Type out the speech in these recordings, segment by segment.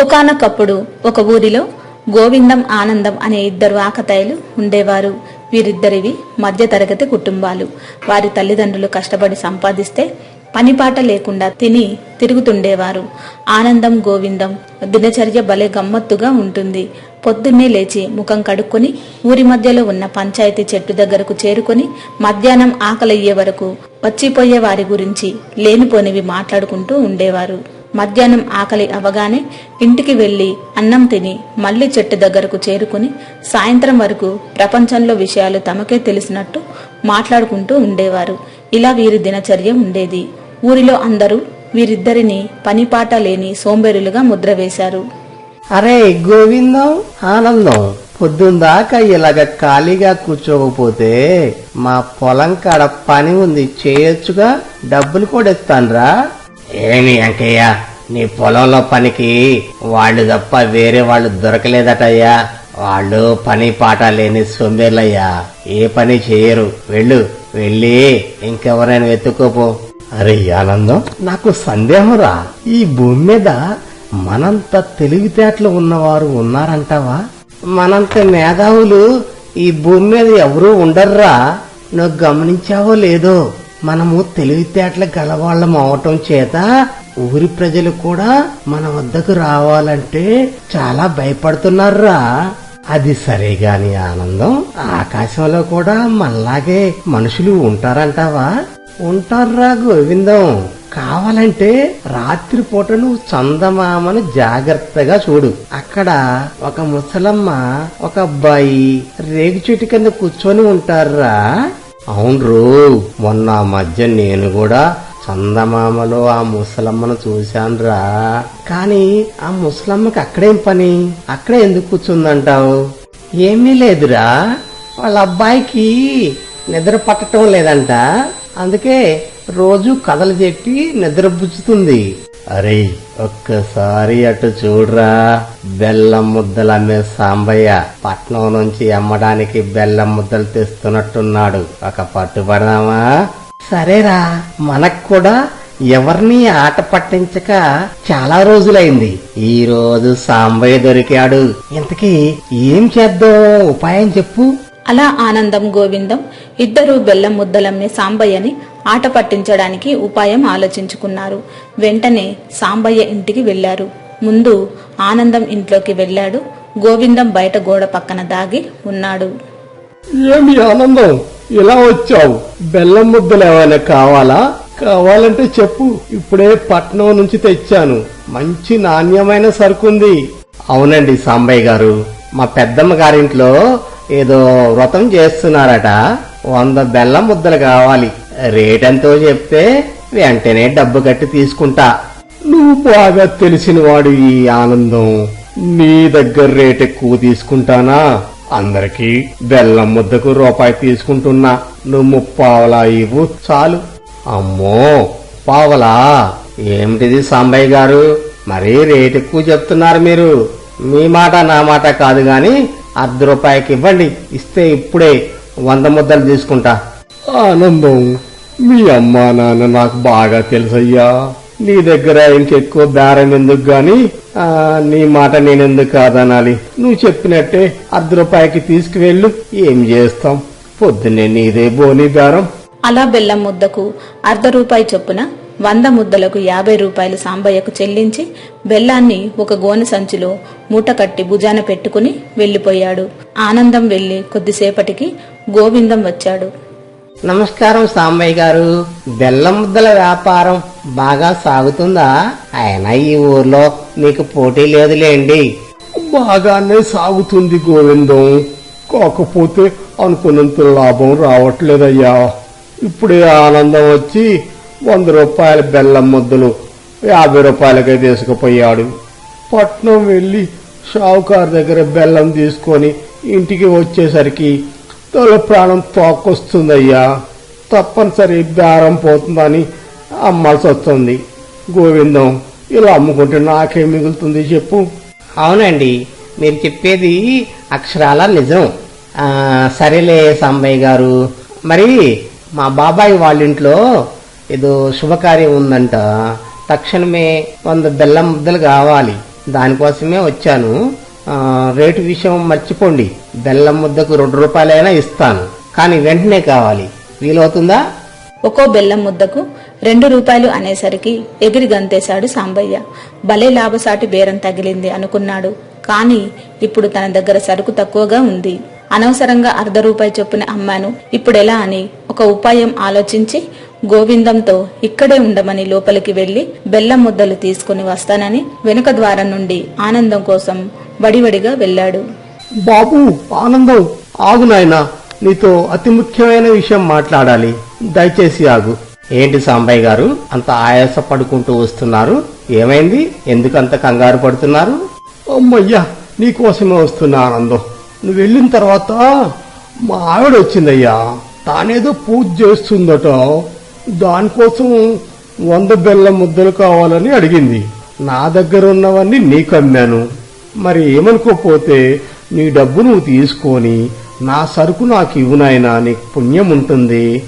ఒకానొకప్పుడు ఒక ఊరిలో గోవిందం ఆనందం అనే ఇద్దరు ఆకతాయిలు ఉండేవారు. వీరిద్దరివి మధ్యతరగతి కుటుంబాలు. వారి తల్లిదండ్రులు కష్టపడి సంపాదిస్తే పనిపాట లేకుండా తిని తిరుగుతుండేవారు. ఆనందం గోవిందం దినచర్య భలే గమ్మత్తుగా ఉంటుంది. పొద్దున్నే లేచి ముఖం కడుక్కొని ఊరి మధ్యలో ఉన్న పంచాయతీ చెట్టు దగ్గరకు చేరుకొని మధ్యాహ్నం ఆకలయ్యే వరకు వచ్చిపోయే వారి గురించి లేనిపోనివి మాట్లాడుకుంటూ ఉండేవారు. మధ్యాహ్నం ఆకలి అవగానే ఇంటికి వెళ్ళి అన్నం తిని మళ్ళీ చెట్టు దగ్గరకు చేరుకుని సాయంత్రం వరకు ప్రపంచంలో విషయాలు తమకే తెలిసినట్టు మాట్లాడుకుంటూ ఉండేవారు. ఇలా వీరి దినచర్య ఉండేది. ఊరిలో అందరూ వీరిద్దరిని పనిపాట లేని సోంబేరులుగా ముద్ర వేశారు. అరే గోవిందం ఆనందం పొద్దుందాకా ఇలాగ ఖాళీగా కూర్చోకపోతే మా పొలం కాడ పని ఉంది చేయొచ్చుగా? డబ్బులు కూడా ఇస్తాన్రా. ఏమి అంకయ్య నీ పొలంలో పనికి వాళ్ళు తప్ప వేరే వాళ్ళు దొరకలేదటయ్యా. వాళ్ళు పని పాట లేని సొంబేర్లయ్యా. ఏ పని చేయరు. వెళ్ళు వెళ్ళి ఇంకెవరైనా వెతుక్కోపో. అరే ఆనందం? నాకు సందేహంరా. ఈ భూమి మీద మనంత తెలివితేటలు ఉన్నవారు ఉన్నారంటావా? మనంత మేధావులు ఈ భూమి మీద ఎవరూ ఉండర్రా. నువ్వు గమనించావో లేదో మనము తెలివితేటలు గలవాళ్ళం అవటం చేత ఊరి ప్రజలు కూడా మన వద్దకు రావాలంటే చాలా భయపడుతున్నారా అది సరే గాని ఆనందం ఆకాశంలో కూడా మనలాగే మనుషులు ఉంటారంటావా? ఉంటారా గోవిందం. కావాలంటే రాత్రిపూట నువ్వు చందమామను జాగ్రత్తగా చూడు. అక్కడ ఒక ముసలమ్మ ఒక అబ్బాయి రేగు చెట్టు కింద కూర్చొని ఉంటారా అవును మొన్న మధ్య నేను కూడా చందమామలో ఆ ముసలమ్మను చూశానురా. కాని ఆ ముసలమ్మకి అక్కడేం పని? అక్కడే ఎందుకు కూర్చుందంటావు? ఏమీ లేదురా. వాళ్ళ అబ్బాయికి నిద్ర పట్టడం లేదంట. అందుకే రోజు కథలు చెప్పి నిద్ర బుజ్జుతుంది అరే ఒక్కసారి అటు చూడరా. బెల్లం ముద్దలు అమ్మే సాంబయ్య పట్నం నుంచి అమ్మడానికి బెల్లం ముద్దలు తెస్తున్నట్టున్నాడు. ఒక పట్టుబడదామా? సరేరా. మనకు కూడా ఎవరిని ఆట పట్టించక చాలా రోజులైంది. ఈ రోజు సాంబయ్య దొరికాడు. ఇంతకీ ఏం చేద్దాం? ఉపాయం చెప్పు. అలా ఆనందం గోవిందం ఇద్దరూ బెల్లం ముద్దలమ్మే సాంబయ్యని ఆట పట్టించడానికి ఉపాయం ఆలోచించుకున్నారు. వెంటనే సాంబయ్య ఇంటికి వెళ్ళారు ముందు ఆనందం ఇంట్లోకి వెళ్ళాడు. గోవిందం బయట గోడ పక్కన దాగి ఉన్నాడు. ఏమి ఆనందం? ఇలా వచ్చావు. బెల్లం ముద్దలు ఏమైనా కావాలా? కావాలంటే చెప్పు. ఇప్పుడే పట్నం నుంచి తెచ్చాను. మంచి నాణ్యమైన సరుకుంది అవునండి సాంబయ్య గారు. మా పెద్దమ్మ గారింట్లో ఏదో వ్రతం చేస్తున్నారట. వంద బెల్లం ముద్దలు కావాలి. రేటెంతో చెప్తే వెంటనే డబ్బు కట్టి తీసుకుంటా. నువ్వు బాగా తెలిసిన వాడు ఈ ఆనందం. నీ దగ్గర రేట్ ఎక్కువ తీసుకుంటానా? అందరికీ బెల్లం ముద్దకు రూపాయి తీసుకుంటున్నా. నువ్వు ముప్పావలా ఇవ్వు చాలు. అమ్మో పావలా? ఏమిటిది సాంబయ్య గారు? మరీ రేటు ఎక్కువ చెప్తున్నారు మీరు. మీ మాట నా మాట కాదు గాని అర్ధ రూపాయికి ఇవ్వండి. ఇస్తే ఇప్పుడే వంద ముద్దలు తీసుకుంటా. ఆనందం మీ అమ్మా నాన్న నాకు బాగా తెలుసయ్యా. నీ దగ్గర ఇంకెక్కువ బేరం ఎందుకు గాని? నీ మాట నేనెందుకు కాదనాలి? నువ్వు చెప్పినట్టే అర్ధ రూపాయికి తీసుకువెళ్ళు. ఏం చేస్తాం? పొద్దున్నే నీదే బోని బేరం. అలా బెల్లం ముద్దకు అర్ధ రూపాయి చొప్పున వంద ముద్దలకు యాభై రూపాయలు సాంబయ్యకు చెల్లించి బెల్లాన్ని ఒక గోనె సంచిలో మూట కట్టి భుజాన పెట్టుకుని వెళ్ళిపోయాడు ఆనందం వెళ్ళి కొద్దిసేపటికి గోవిందం వచ్చాడు. నమస్కారం సాంబయ్య గారు. బెల్లం ముద్దల వ్యాపారం బాగా సాగుతుందా? అయినా ఈ ఊర్లో మీకు పోటీ లేదులేండి బాగానే సాగుతుంది గోవిందం. కాకపోతే అనుకున్నంత లాభం రావట్లేదయ్యా. ఇప్పుడే ఆనందం వచ్చి వంద రూపాయల బెల్లం ముద్దలు యాభై రూపాయలకే తీసుకుపోయాడు. పట్నం వెళ్ళి షావుకారు దగ్గర బెల్లం తీసుకొని ఇంటికి వచ్చేసరికి తోల ప్రాణం తోకొస్తుందయ్యా. తప్పనిసరి బేరం పోతుందని అమ్మాల్సి వస్తుంది. గోవిందం ఇలా అమ్ముకుంటే నాకేం మిగులుతుంది చెప్పు. అవునండి మీరు చెప్పేది అక్షరాల నిజం. సరేలే సాంబయ్య గారు. మరి మా బాబాయ్ వాళ్ళ ఇంట్లో ఏదో శుభకార్యం ఉందంట. తక్షణమే వంద బెల్లం ముద్దలు కావాలి. దానికోసమే వచ్చాను. రేటు విషయం మర్చిపోండి. బెల్లం ముద్దకు రెండు రూపాయలైనా ఇస్తాను. కానీ వెంటనే కావాలి. వీలవుతుందా? ఒక్కో బెల్లం ముద్దకు రెండు రూపాయలు అనేసరికి ఎగిరి గంతేశాడు సాంబయ్య. భలే లాభసాటి బేరం తగిలింది అనుకున్నాడు. కాని ఇప్పుడు తన దగ్గర సరుకు తక్కువగా ఉంది. అనవసరంగా అర్ధ రూపాయి చొప్పున అమ్మాను. ఇప్పుడెలా అని ఒక ఉపాయం ఆలోచించి గోవిందంతో ఇక్కడే ఉండమని లోపలికి వెళ్ళి బెల్లం ముద్దలు తీసుకుని వస్తానని వెనుక ద్వారం నుండి ఆనందం కోసం వడివడిగా వెళ్ళాడు. బాబు ఆనందం ఆగు నాయనా నీతో అతి ముఖ్యమైన విషయం మాట్లాడాలి. దయచేసి ఆగు. ఏంటి సాంబయ్య గారు అంత ఆయాస పడుకుంటూ వస్తున్నారు? ఏమైంది? ఎందుకు అంత కంగారు పడుతున్నారు? అమ్మయ్యా నీకోసమే వస్తున్నా ఆనందం. నువ్వు వెళ్ళిన తర్వాత మా ఆవిడ వచ్చిందయ్యా. తానేదో పూజ చేస్తుందట. దానికోసం వంద బెల్లం ముద్దలు కావాలని అడిగింది. నా దగ్గర ఉన్నవన్నీ నీకు అమ్మాను మరి ఏమనుకోపోతే నీ డబ్బు నువ్వు తీసుకొని నా సరుకు నాకు ఇవ్వునాయనా నీకు పుణ్యం ఉంటుంది.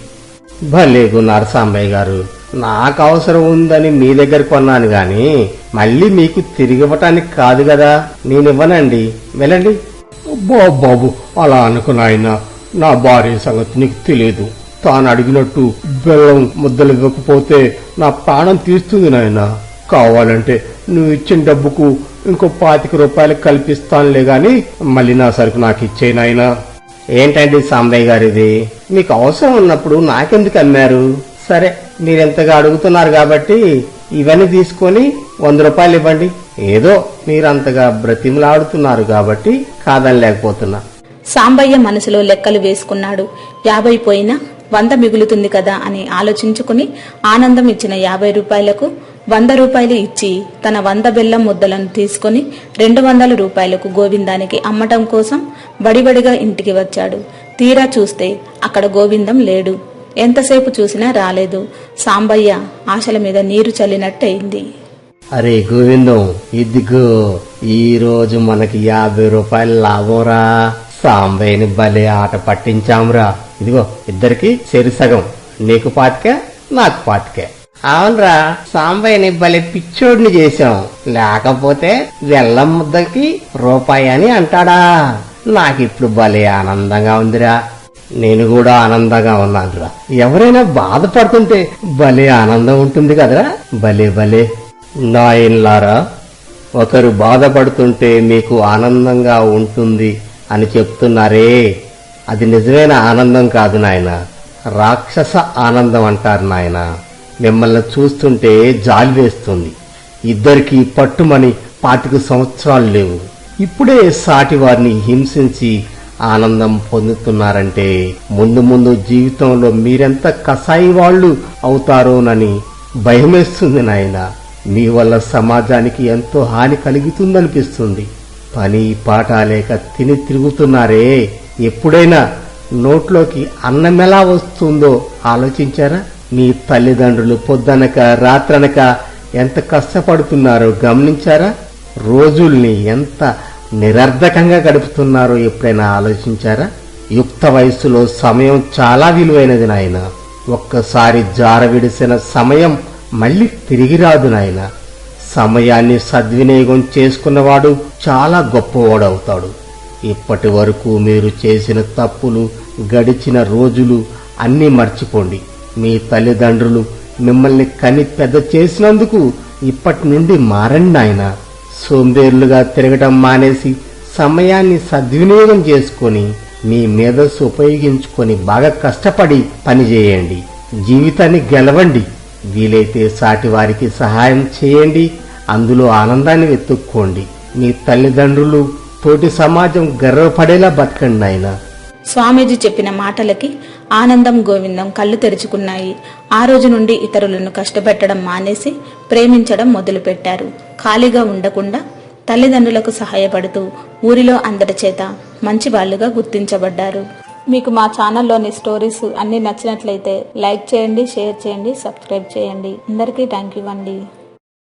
భలే గున్నారు సాంబయ్య గారు. నాకు అవసరం ఉందని మీ దగ్గర కొన్నాను గాని మళ్ళీ మీకు తిరిగి ఇవ్వటానికి కాదు కదా. నేనివ్వనండి వెళ్ళండి. బాబు అలా అనుకు నా భార్య సంగతి నీకు తెలియదు తాను అడిగినట్టు బెల్లం ముద్దలు ఇవ్వకపోతే నా ప్రాణం తీస్తుంది నాయన. కావాలంటే నువ్వు ఇచ్చిన డబ్బుకు ఇంకో పాతిక రూపాయలు కల్పిస్తానులే గాని మళ్ళీ నా సరుకు నాకు ఇచ్చే నాయనా. ఏంటండి సాంబయ్య గారు ఇది మీకు అవసరం ఉన్నప్పుడు నాకెందుకు అమ్మారు? సరే మీరెంతగా అడుగుతున్నారు కాబట్టి ఇవన్నీ తీసుకొని వంద రూపాయలు ఇవ్వండి. ఏదో మీరంతగా బ్రతిమలాడుతున్నారు కాబట్టి కాదని లేకపోతున్నా సాంబయ్య మనసులో లెక్కలు వేసుకున్నాడు. యాభై పోయినా వంద మిగులుతుంది కదా అని ఆలోచించుకుని ఆనందం ఇచ్చిన యాభై రూపాయలకు వంద రూపాయలు ఇచ్చి తన వంద బెల్లం ముద్దలను తీసుకుని రెండు వందల రూపాయలకు గోవిందానికి అమ్మటం కోసం బడిబడిగా ఇంటికి వచ్చాడు. తీరా చూస్తే అక్కడ గోవిందం లేడు. ఎంతసేపు చూసినా రాలేదు. సాంబయ్య ఆశల మీద నీరు చల్లినట్టయింది. అరే గోవిందం ఇదిగో ఈ రోజు మనకి యాభై రూపాయల లాభంరా. సాంబయ్యని భలే ఆట పట్టించాంరా. ఇదిగో ఇద్దరికి చెరి సగం. నీకు పాతిక నాకు పాతికే. అవునరా సాంబయ్యని భలే పిచ్చోడిని చేశాం లేకపోతే వెళ్ళం ముద్దకి రూపాయి అని అంటాడా? నాకిప్పుడు భలే ఆనందంగా ఉందిరా. నేను కూడా ఆనందంగా ఉన్నానురా. ఎవరైనా బాధపడుతుంటే భలే ఆనందం ఉంటుంది కదరా. భలే భలే. నాయన్లారా ఒకరు బాధపడుతుంటే మీకు ఆనందంగా ఉంటుంది అని చెప్తున్నారే. అది నిజమైన ఆనందం కాదు నాయన. రాక్షస ఆనందం అంటారు నాయన. మిమ్మల్ని చూస్తుంటే జాలి వేస్తుంది. ఇద్దరికి పట్టుమని పాతిక సంవత్సరాలు లేవు. ఇప్పుడే సాటి వారిని హింసించి ఆనందం పొందుతున్నారంటే ముందు ముందు జీవితంలో మీరెంత కసాయి వాళ్ళు అవుతారోనని భయమేస్తుంది నాయన. మీ వల్ల సమాజానికి ఎంతో హాని కలుగుతుందనిపిస్తుంది. పని పాట లేక తిని తిరుగుతున్నారే. ఎప్పుడైనా నోట్లోకి అన్నం ఎలా వస్తుందో ఆలోచించారా? మీ తల్లిదండ్రులు పొద్దనక రాత్రనక ఎంత కష్టపడుతున్నారో గమనించారా? రోజుల్ని ఎంత నిరర్ధకంగా గడుపుతున్నారో ఎప్పుడైనా ఆలోచించారా? యుక్త వయస్సులో సమయం చాలా విలువైనది నాయన. ఒక్కసారి జార విడిసిన సమయం మళ్ళీ తిరిగి రాదు నాయన. సమయాన్ని సద్వినియోగం చేసుకున్నవాడు చాలా గొప్పవాడవుతాడు ఇప్పటి వరకు మీరు చేసిన తప్పులు గడిచిన రోజులు అన్నీ మర్చిపోండి. మీ తల్లిదండ్రులు మిమ్మల్ని కని పెద్ద చేసినందుకు ఇప్పటి నుండి మారండి నాయనా. సోంబేర్లుగా తిరగటం మానేసి సమయాన్ని సద్వినియోగం చేసుకొని మీ మేధస్సు ఉపయోగించుకొని బాగా కష్టపడి పనిచేయండి జీవితాన్ని గెలవండి. వీలైతే సాటి వారికి సహాయం చేయండి. అందులో ఆనందాన్ని వెతుక్కోండి. మీ తల్లిదండ్రులు తోటి సమాజం గర్వపడేలా బతకండి ఆయన స్వామీజీ చెప్పిన మాటలకి ఆనందం గోవిందం కళ్ళు తెరుచుకున్నాయి. ఆ రోజు నుండి ఇతరులను కష్టపెట్టడం మానేసి ప్రేమించడం మొదలుపెట్టారు. ఖాళీగా ఉండకుండా తల్లిదండ్రులకు సహాయపడుతూ ఊరిలో అందరి చేత మంచి వాళ్ళుగా గుర్తించబడ్డారు. మీకు మా ఛానల్లోని స్టోరీస్ అన్నీ నచ్చినట్లయితే లైక్ చేయండి షేర్ చేయండి సబ్స్క్రైబ్ చేయండి. అందరికీ థ్యాంక్ యూ అండి.